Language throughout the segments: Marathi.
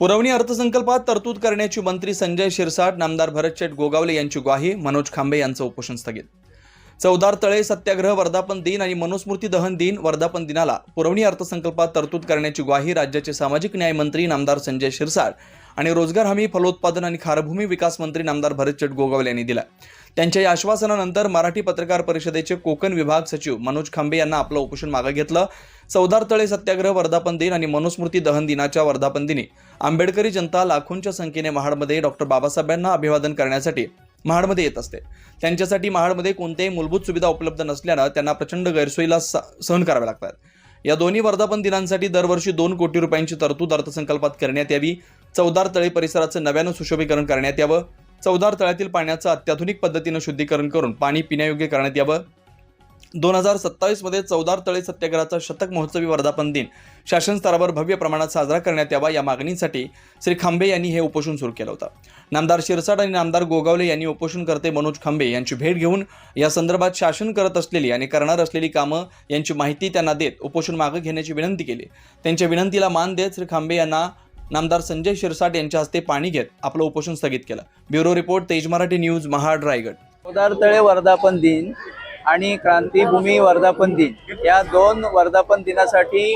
पुरवणी अर्थसंकल्पात तरतूद करण्याची मंत्री संजय शिरसाट नामदार भरतशेठ गोगावले यांची ग्वाही मनोज खांबे यांचं उपोषण स्थगित. चौदार तळे सत्याग्रह वर्धापन दिन आणि मनुस्मृती दहन दिन वर्धापन दिनाला पुरवणी अर्थसंकल्पात तरतूद करण्याची ग्वाही राज्याचे सामाजिक न्याय मंत्री नामदार संजय शिरसाट आणि रोजगार हमी फलोत्पादन आणि खारभूमी विकास मंत्री नामदार भरत गोगावले यांनी दिला त्यांच्या या आश्वासनानंतर मराठी पत्रकार परिषदेचे कोकण विभाग सचिव मनोज खांबे यांना आपलं उपोषण मागे घेतलं. चौदार तळे सत्याग्रह वर्धापन दिन आणि मनुस्मृती दहन दिनाच्या वर्धापन दिनी आंबेडकरी जनता लाखोंच्या संख्येने महाडमध्ये डॉक्टर बाबासाहेबांना अभिवादन करण्यासाठी महाडमध्ये येत असते. त्यांच्यासाठी महाडमध्ये कोणत्याही मूलभूत सुविधा उपलब्ध नसल्यानं त्यांना प्रचंड गैरसोयीला स- सहन कराव्या लागतात. या दोन्ही वर्धापन दिनांसाठी दरवर्षी दोन कोटी रुपयांची तरतूद अर्थसंकल्पात करण्यात यावी. चौदार तळे परिसराचं नव्यानं सुशोभीकरण करण्यात यावं. चौदार तळ्यातील पाण्याचं अत्याधुनिक पद्धतीनं शुद्धीकरण करून पाणी पिण्यायोग्य करण्यात यावं. दोन हजार सत्तावीसमध्ये चौदार तळे सत्याग्रहाचा शतक महोत्सवी वर्धापन दिन. शासन स्तरावर भव्य प्रमाणात साजरा करण्यात यावा या मागणीसाठी श्री खांबे यांनी हे उपोषण सुरू केलं होतं. नामदार शिरसाट आणि नामदार गोगावले यांनी उपोषणकर्ते मनोज खांबे यांची भेट घेऊन या संदर्भात शासन करत असलेली आणि करणार असलेली कामं यांची माहिती त्यांना देत उपोषण मागे घेण्याची विनंती केली. त्यांच्या विनंतीला मान देत श्री खांबे यांना नामदार संजय शिरसाट यांच्या हस्ते पाणी घेत आपलं उपोषण स्थगित केलं. Bureau report Tej Marathi news Mahad Raigad. Chavdar Tale वर्धापन दिन आणि क्रांतीभूमी वर्धापन दिन. या दोन वर्धापन दिनासाठी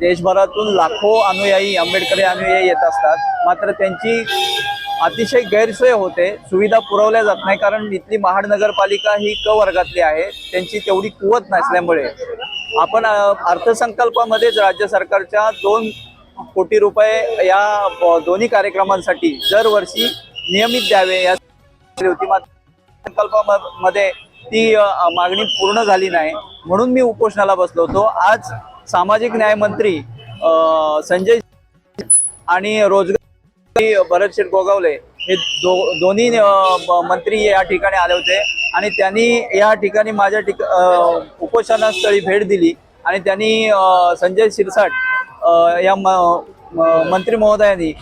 देशभरातून लाखो अनुयायी आंबेडकरी अनुयायी येत असतात. मात्र त्यांची अतिशय गैरसोय होते. सुविधा पुरवल्या जात नाही कारण इथली महाड नगरपालिका ही क वर्गातली आहे. त्यांची तेवढी कुवत नसल्यामुळे. आपण अर्थसंकल्पामध्येच राज्य सरकारच्या दोन कोटी रुपये या दोन्ही कार्यक्रमांसाठी दरवर्षी नियमित द्यावे या होती मात्र संकल्पामध्ये ती मागणी पूर्ण झाली नाही. म्हणून मी उपोषणाला बसलो होतो. आज सामाजिक न्याय मंत्री संजय आणि रोजगार भरतशेठ गोगावले हे दो दोन्ही मंत्री या ठिकाणी आले होते आणि त्यांनी या ठिकाणी माझ्या ठिक उपोषणास्थळी भेट दिली आणि त्यांनी संजय शिरसाट या म- मंत्री महोदयांनी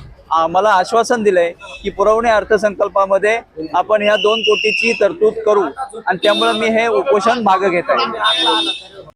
मला आश्वासन दिलंय की पुरवणी अर्थसंकल्पामध्ये आपण ह्या दोन कोटीची तरतूद करू. आणि त्यामुळे मी हे उपोषण मागे घेत आहे.